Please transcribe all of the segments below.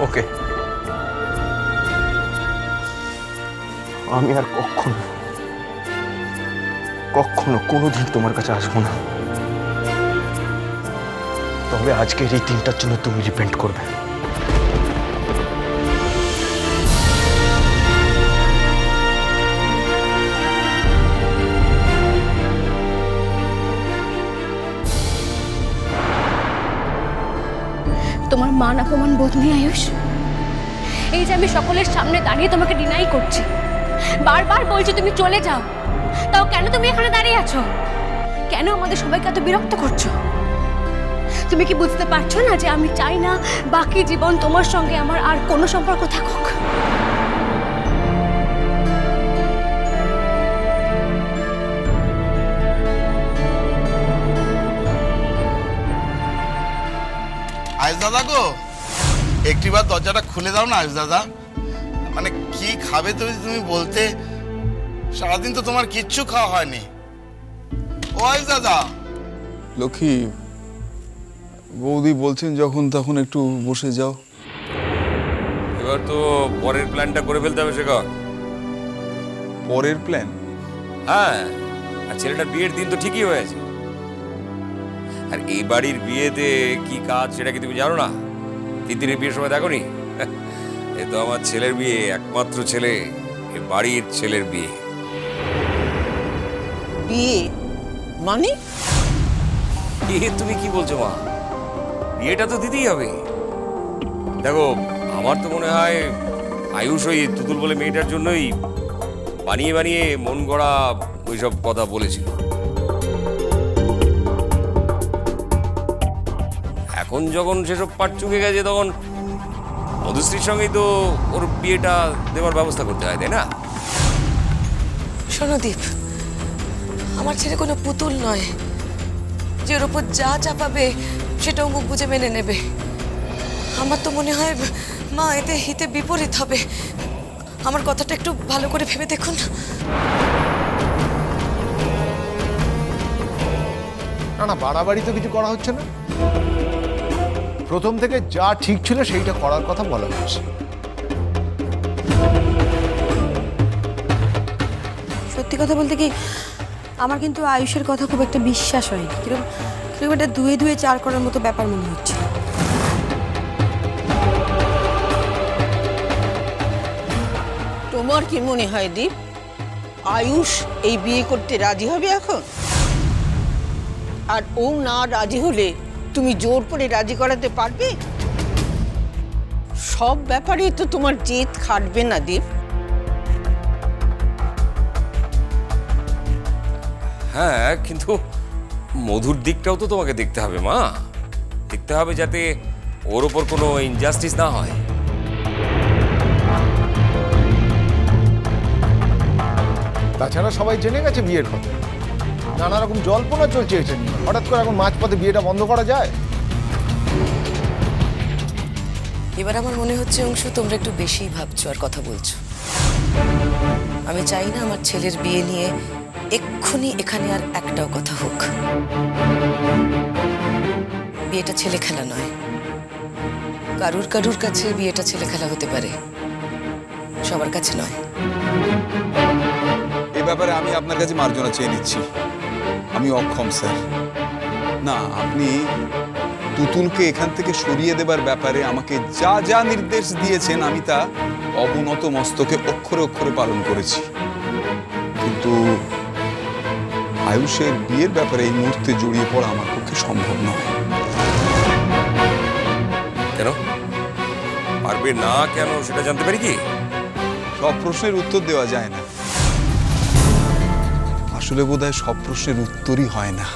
ওকে। আমি আর কখনো কখনো কোনোদিন তোমার কাছে আসব না। তবে আজকের এই দিনটার জন্য তুমি রিপেন্ট করবে। মান অপমান বোধ নেই, আয়ুষ। এই যে আমি সকলের সামনে দাঁড়িয়ে তোমাকে ডিনাই করছি, বারবার বলছি তুমি চলে যাও। তাও কেন তুমি এখানে দাঁড়িয়ে আছো? কেন আমাদের সবাইকে এত বিরক্ত করছ? তুমি কি বুঝতে পারছ না যে আমি চাই না বাকি জীবন তোমার সঙ্গে আমার আর কোনো সম্পর্ক থাকুক? আয়ুষ দাদা গো একটিবার দরজাটা খুলে দাও না আয়ুষ দাদা। মানে কি খাবে তুমি তুমি বলতে সারাদিন তো তোমার কিচ্ছু খাওয়া হয়নি। ও আয়ুষ দাদা। লক্ষ্মী বৌদি বলছেন যখন তখন একটু বসে যাও। এবার তো পরের প্ল্যানটা করে ফেলতে হবে শেখর। পরের প্ল্যান? হ্যাঁ আর ছেলেটার বিয়ের দিন তো ঠিকই হয়েছে আর এই বাড়ির বিয়েতে কি কাজ সেটা কি তুমি জানো না? তিতিরের বিয়ের সময় দেখো নি এ তো আমার ছেলের বিয়ে একমাত্র ছেলে এ বাড়ির ছেলের বিয়ে। বিয়ে? মানে? বিয়ে তুমি কি বলছো মা? বিয়েটা তো দিতেই হবে। দেখো আমার তো মনে হয় আয়ুষ ওই তুতুল বলে মেয়েটার জন্যই বানিয়ে বানিয়ে মন গড়া ওইসব কথা বলেছিল। এখন যখন সেসব পাট চুকে গেছে তখন মধুশ্রীর সঙ্গেই তো ওর বিয়েটা দেওয়ার ব্যবস্থা করতে হয় তাই না? শোনো আমার ছেলে কোনো পুতুল নয়। যে ওর ওপর যা চাপাবে সেটাও মুখ বুঝে মেনে নেবে। আমার তো মনে হয় মা এতে হিতে বিপরীত হবে। আমার কথাটা একটু ভালো করে ভেবে দেখুন। না না বাড়াবাড়ি তো কিছু করা হচ্ছে না। প্রথম থেকে যা ঠিক ছিল সেইটা করার কথা বলা হয়েছে। সত্যি কথা বলতে কি আমার কিন্তু আয়ুষের কথা খুব একটা বিশ্বাস হয়নি। কীরকম কীরকম একটা ধুয়ে ধুয়ে চার করার মতো ব্যাপার মনে হচ্ছে। তোমার কি মনে হয় দীপ? আয়ুষ এই বিয়ে করতে রাজি হবে এখন? আর ও না রাজি হলে তুমি জোর করে রাজি করাতে পারবে? সব ব্যাপারে তো তোমার জেদ খাটবে না দীপ হ্যাঁ কিন্তু মধুর দিকটাও তো তোমাকে দেখতে হবে মা। দেখতে হবে যাতে ওর ওপর কোনো ইনজাস্টিস না হয়। তাছাড়া সবাই জেনে গেছে বিয়ের কথা। নানা রকম জল্পনা চলছে এটা নিয়ে। হঠাৎ করে এখন মাঝপথে বিয়েটা বন্ধ করা যায়? এবার আমার মনে হচ্ছে অংশ তোমরা একটু বেশিই ভাবছ আর কথা বলছো। আমি চাই না আমার ছেলের বিয়ে নিয়ে এক্ষুনি এখানে আর একটাও কথা হোক। বিয়েটা ছেলে খেলা নয়। কারুর কারুর কাছে বিয়েটা ছেলে খেলা হতে পারে। সবার কাছে নয়। এ ব্যাপারে আমি আপনার কাছে মার্জনা চেয়ে নিচ্ছি। আমি অক্ষম স্যার। না আপনি তুতুলকে এখান থেকে সরিয়ে দেবার ব্যাপারে আমাকে যা যা নির্দেশ দিয়েছেন আমি তা অবনত মস্তকে অক্ষরে অক্ষরে পালন করেছি। কিন্তু আয়ুষের বিয়ের ব্যাপারে এই মুহূর্তে জড়িয়ে পড়া আমার পক্ষে সম্ভব নয়। কেন? পারবে না কেন সেটা জানতে পারি কি? সব প্রশ্নের উত্তর দেওয়া যায় না। আসলে বোধহয় সব প্রশ্নের উত্তরই হয় না।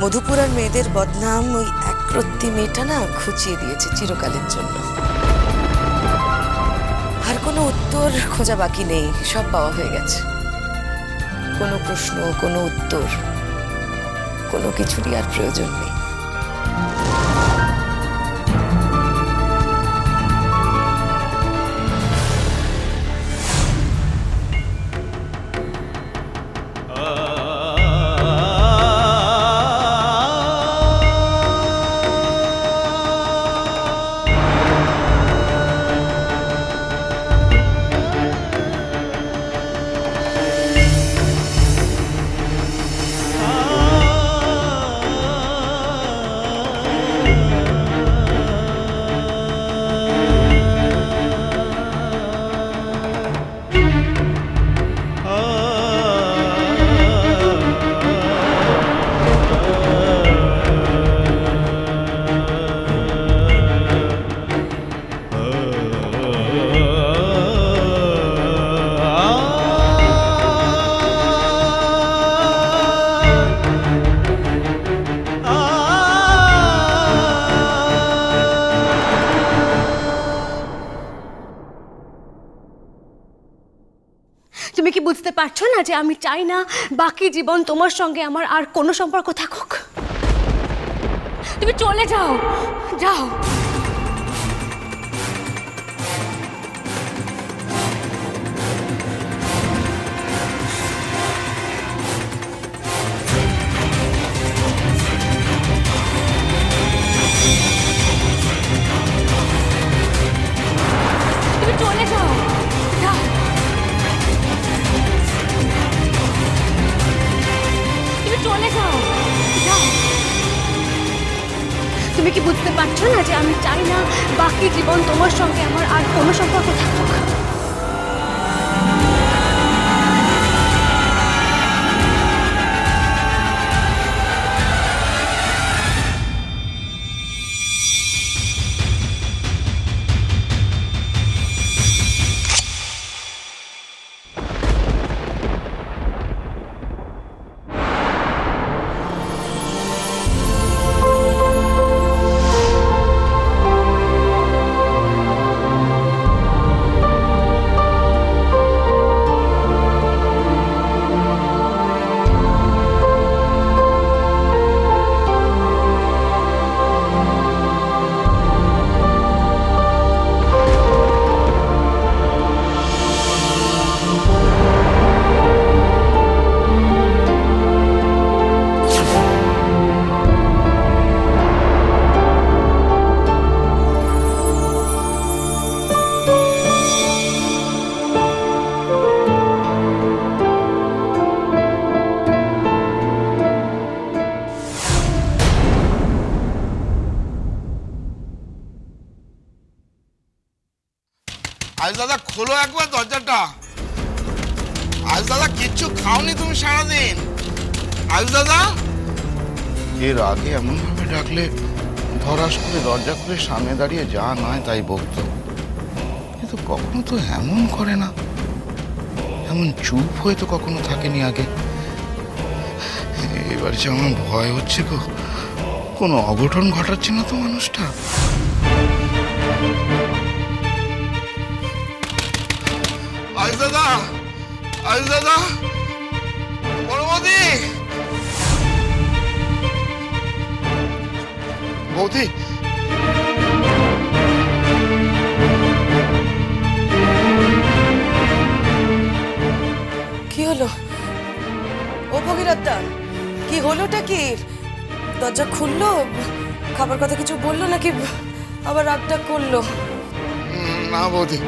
মধুপুরার মেয়েদের বদনাম ওই একরত্তি মেয়েটা না খুঁচিয়ে দিয়েছে চিরকালের জন্য। আর কোনো উত্তর খোঁজা বাকি নেই, সব পাওয়া হয়ে গেছে। কোনো প্রশ্ন, কোনো উত্তর, কোনো কিছুরই আর প্রয়োজন নেই। বুঝতে পারছ না যে আমি চাই না বাকি জীবন তোমার সঙ্গে আমার আর কোনো সম্পর্ক থাকুক? তুমি চলে যাও যাও। আমি চাই না বাকি জীবন তোমার সঙ্গে আমার আর কোনো সম্পর্ক থাকুক। কিচ্ছু খাওনি তুমি সারাদিন। আজ দাদা? এর আগে এমন ভাবে ডাকলে ধরাস করে দরজা খুলে সামনে দাঁড়িয়ে যা নয় তাই বলতো কিন্তু কখনো তো এমন করে না। এমন চুপ হয়ে তো কখনো থাকেনি আগে। এবার যে আমার ভয় হচ্ছে গো, কোনো অঘটন ঘটাচ্ছে না তো মানুষটা। আজ দাদা! আজ দাদা বৌদি বৌদি। কি হলো? ও ভগীরথদা কি হলোটা কি? দরজা খুললো? খাবার কথা কিছু বলল নাকি? আবার রাগটা করল? না বৌদি।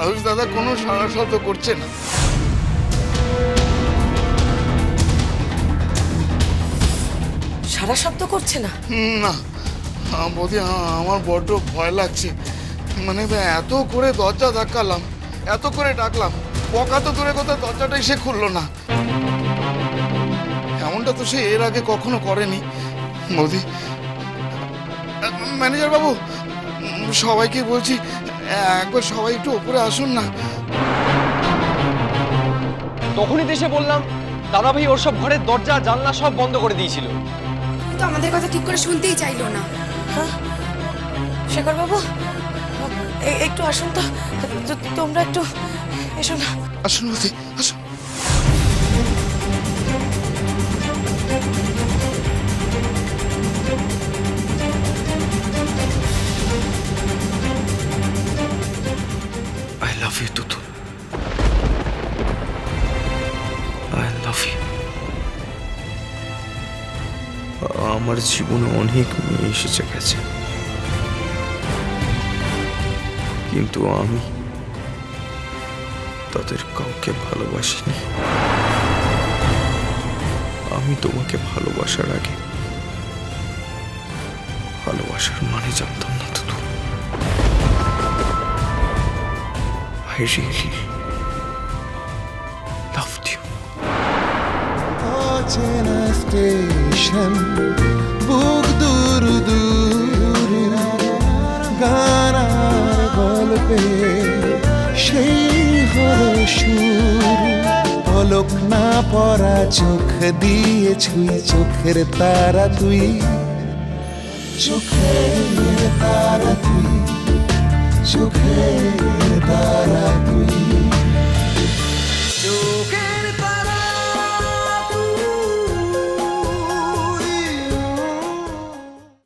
আয়ুষ দাদা কোনো সারা শব্দ করছে না। সারা শব্দ করছে না। না বৌদি আমার বড্ড ভয় লাগছে। মানে এত করে দরজা ধাক্কালাম এত করে ডাকলাম পকা তো দূরে কোথাও দরজাটাই সে খুললো না। এমনটা তো সে এর আগে কখনো করেনি। বৌদি ম্যানেজার বাবু সবাইকে বলছি একবার সবাই একটু ওপরে আসুন না। তখনই তো এসে বললাম দাদা ভাই ওর সব ঘরের দরজা জানলা সব বন্ধ করে দিয়েছিল। তো আমাদের কথা ঠিক করে শুনতেই চাইলো না। হ্যাঁ? শেখর বাবু এ- একটু আসুন তো। তোমরা একটু এসো না। আসুন বৌদি আসুন। আই লাভ ইউ তুতু আমার জীবনে অনেক মেয়ে এসেছে গেছে। কিন্তু আমি তাদের কাউকে ভালোবাসিনি। আমি তোমাকে ভালোবাসার আগে ভালোবাসার মানে জানতাম না তো। I really অচেনা স্টেশন বুক দূর দূর গানার গল্পে সেই হলো সুর পলক না পরা চোখ দিয়ে ছুঁই চোখের তারা তুই চোখের তারা তুই চোখের তারা তুই